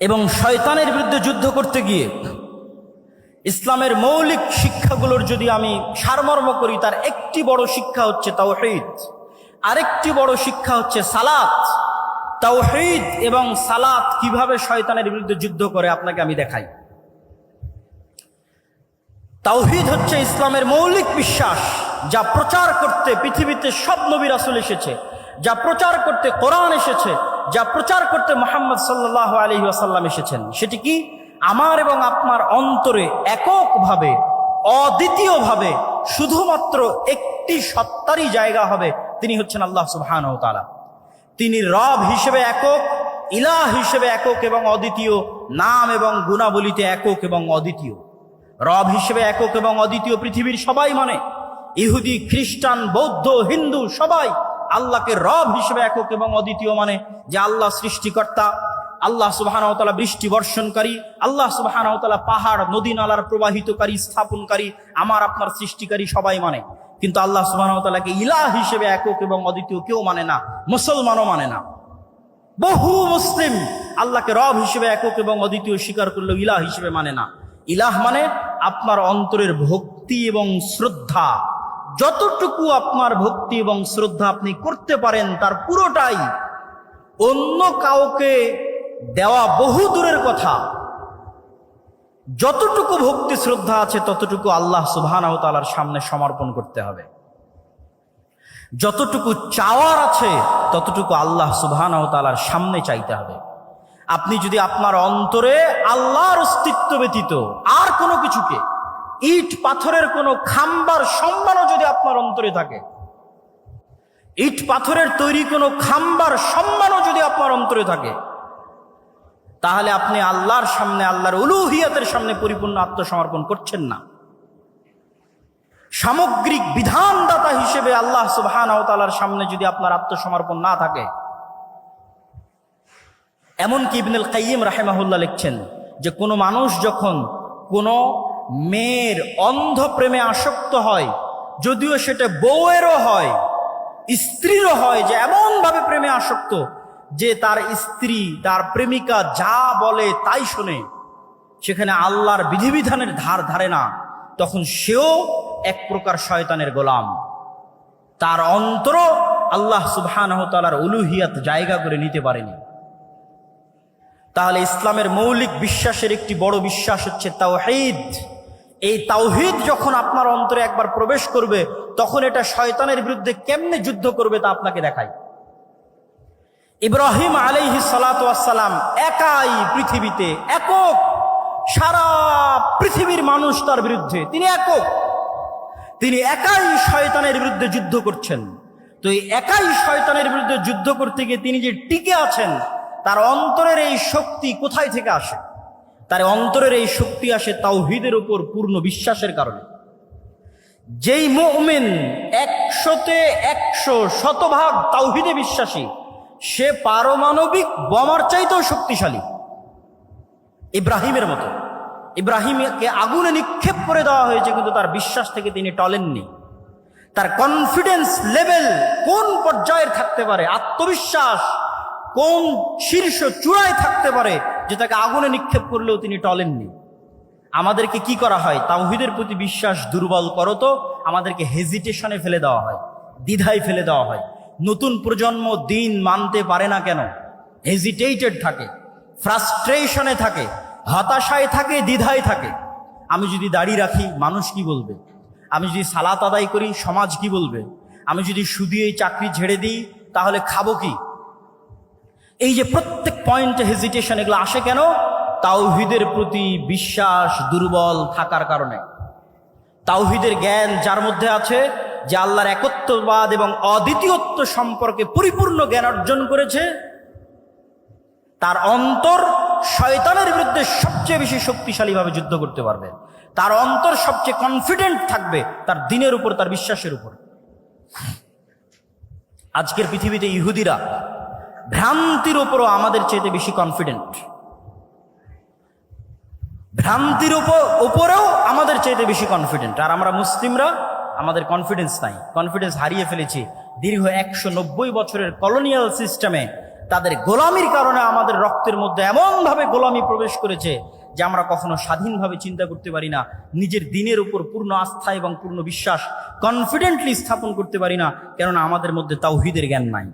এবং শয়তানের বিরুদ্ধে যুদ্ধ করতে গিয়ে ইসলামের মৌলিক শিক্ষাগুলোর যদি আমি সারমর্ম করি, তার একটি বড় শিক্ষা হচ্ছে তাওহীদ। আরেকটি বড় শিক্ষা হচ্ছে সালাত। তাওহীদ এবং সালাত কীভাবে শয়তানের বিরুদ্ধে যুদ্ধ করে, আপনাকে আমি দেখাই। তাওহিদ হচ্ছে ইসলামের মৌলিক বিশ্বাস, যা প্রচার করতে পৃথিবীতে সব নবী রাসূল এসেছে, যা প্রচার করতে কোরআন এসেছে যা প্রচার করতে মোহাম্মদ সাল্লাহ আলী আসাল্লাম এসেছেন, সেটি কি? আমার এবং আপনার অন্তরে এককভাবে, অদ্বিতীয়ভাবে শুধুমাত্র একটি সত্তারই জায়গা হবে, তিনি হচ্ছেন আল্লাহ সুবহান তালা তিনি রব হিসেবে একক ইলা হিসেবে একক এবং অদ্বিতীয়, নাম এবং গুণাবলিতে একক এবং অদ্বিতীয়। রব হিসেবে একক এবং অদ্বিতীয় পৃথিবীর সবাই মানে ইহুদি, খ্রিস্টান, বৌদ্ধ, হিন্দু সবাই। আল্লাহকে রব হিসেবে একক এবং অদ্বিতীয় মানে যে আল্লাহ সৃষ্টিকর্তা, আল্লাহ সুবাহানতালা বৃষ্টি বর্ষণকারী, আল্লাহ সুবাহানতালা পাহাড় নদী নালার প্রবাহিতকারী, স্থাপনকারী, আমার, আপনার সৃষ্টিকারী সবাই মানে। কিন্তু আল্লাহ সুবাহানতালাকে ইলাহ হিসেবে একক এবং অদ্বিতীয় কেউ মানে না, মুসলমানও মানে না। বহু মুসলিম আল্লাহকে রব হিসেবে একক এবং অদ্বিতীয় স্বীকার করলেও ইলাহ হিসেবে মানে না। ইলাহ মানে আপনার অন্তরের ভক্তি এবং শ্রদ্ধা। যতটুকু আপনার ভক্তি এবং শ্রদ্ধা আপনি করতে পারেন, তার পুরোটাই অন্য কাউকে দেওয়া বহু দূরের কথা। যতটুকু ভক্তি, শ্রদ্ধা আছে, ততটুকু আল্লাহ সুবহানাহু সামনে সমর্পণ করতে হবে। যতটুকু চাওয়ার আছে, ততটুকু আল্লাহ সুবহানাহু সামনে চাইতে হবে। আপনি যদি আপনার অন্তরে আল্লাহর অস্তিত্ব ব্যতীত আর কোনো কিছুকে ইট পাথরের কোনো খাম্বার সম্মানও যদি আপনার অন্তরে থাকে। ইট পাথরের তৈরি কোনো খাম্বার সম্মানও যদি আপনার অন্তরে থাকে, তাহলে আপনি আল্লাহর সামনে, আল্লাহর উলুহিয়াতের সামনে পরিপূর্ণ আত্মসমর্পণ করছেন না। সামগ্রিক বিধানদাতা হিসেবে আল্লাহ সুবহান সামনে যদি আপনার আত্মসমর্পণ না থাকে, এমনকি ইবনুল কাইয়িম রাহেমাহুল্লাহ লিখছেন যে কোনো মানুষ যখন কোনো মেয়ের অন্ধ প্রেমে আসক্ত হয়, যদিও সেটা বউয়েরও হয়, স্ত্রীরও হয় যে এমনভাবে প্রেমে আসক্ত যে তার স্ত্রী, তার প্রেমিকা যা বলে তাই শোনে। সেখানে আল্লাহর বিধিবিধানের ধার ধারে না, তখন সেও এক প্রকার শয়তানের গোলাম। তার অন্তর আল্লাহ সুবহানাহু তাআলার উলুহিয়াত জায়গা করে নিতে পারেনি। তাহলে ইসলামের মৌলিক বিশ্বাসের একটি বড় বিশ্বাস হচ্ছে তাওহীদ। এই তাওহিদ যখন আপনার অন্তরে একবার প্রবেশ করবে, তখন এটা শয়তানের বিরুদ্ধে কেমনে যুদ্ধ করবে তা আপনাকে দেখায় ইব্রাহিম আলাইহি সালাম একাই পৃথিবীতে একক। সারা পৃথিবীর মানুষ তার বিরুদ্ধে, তিনি একক। তিনি একাই শয়তানের বিরুদ্ধে যুদ্ধ করছেন। তো এই একাই শয়তানের বিরুদ্ধে যুদ্ধ করতে গিয়ে তিনি যে টিকে আছেন, তার অন্তরের এই শক্তি কোথায় থেকে আসে? তার অন্তরের এই শক্তি আসে তাওহিদের উপর পূর্ণ বিশ্বাসের কারণে। যেই মুমিন একশোতে একশো শতভাগ তাওহিদে বিশ্বাসী, সে পারমাণবিক বোমার চাইতেও শক্তিশালী। ইব্রাহিমের মতো। ইব্রাহিমকে আগুনে নিক্ষেপ করে দেওয়া হয়েছে, কিন্তু তার বিশ্বাস থেকে তিনি টলেননি। তার কনফিডেন্স লেভেল কোন পর্যায়ের থাকতে পারে? আত্মবিশ্বাস কোন শীর্ষ চূড়ায় থাকতে পারে? যে তাকে আগুনে নিক্ষেপ করলেও তিনি টলেননি। আমাদেরকে কি করা হয়? তাওহিদের প্রতি বিশ্বাস দুর্বল করো তো, আমাদেরকে হেজিটেশনে ফেলে দেওয়া হয়, দ্বিধায় ফেলে দেওয়া হয়। নতুন প্রজন্ম দিন মানতে পারে না কেন? হেজিটেটেড থাকে ফ্রাস্ট্রেশনে থাকে, হতাশায় থাকে, দ্বিধায় থাকে। আমি যদি দাড়ি রাখি, মানুষ কি বলবে? আমি যদি সালাত আদায় করি, সমাজ কি বলবে? আমি যদি শুধুই চাকরি ছেড়ে দিই, তাহলে খাব কি? এই যে প্রত্যেক পয়েন্টে হেজিটেশন এগুলো আসে কেন? তাওহিদের প্রতি বিশ্বাস দুর্বল থাকার কারণে। তাওহিদের জ্ঞান যার মধ্যে আছে? যে আল্লাহর একত্ববাদ এবং অদ্বিতীয়ত্ব সম্পর্কে পরিপূর্ণ জ্ঞান অর্জন করেছে। তার অন্তর শয়তানের বিরুদ্ধে সবচেয়ে বেশি শক্তিশালীভাবে যুদ্ধ করতে পারবে। তার অন্তর সবচেয়ে কনফিডেন্ট থাকবে তার দিনের উপর, তার বিশ্বাসের উপর। আজকের পৃথিবীতে ইহুদিরা ভ্রান্তির উপরও আমাদের চেয়ে বেশি কনফিডেন্ট ভ্রান্তির উপর, উপরেও আমাদের চাইতে বেশি কনফিডেন্ট আর আমরা মুসলিমরা, আমাদের কনফিডেন্স নাই। কনফিডেন্স হারিয়ে ফেলেছি। দীর্ঘ একশো নব্বই বছরের কলোনিয়াল সিস্টেমে তাদের গোলামির কারণে আমাদের রক্তের মধ্যে এমনভাবে গোলামি প্রবেশ করেছে যে আমরা কখনো স্বাধীনভাবে চিন্তা করতে পারি না। নিজের দিনের উপর পূর্ণ আস্থা এবং পূর্ণ বিশ্বাস কনফিডেন্টলি স্থাপন করতে পারি না। কেননা আমাদের মধ্যে তাওহিদের জ্ঞান নাই।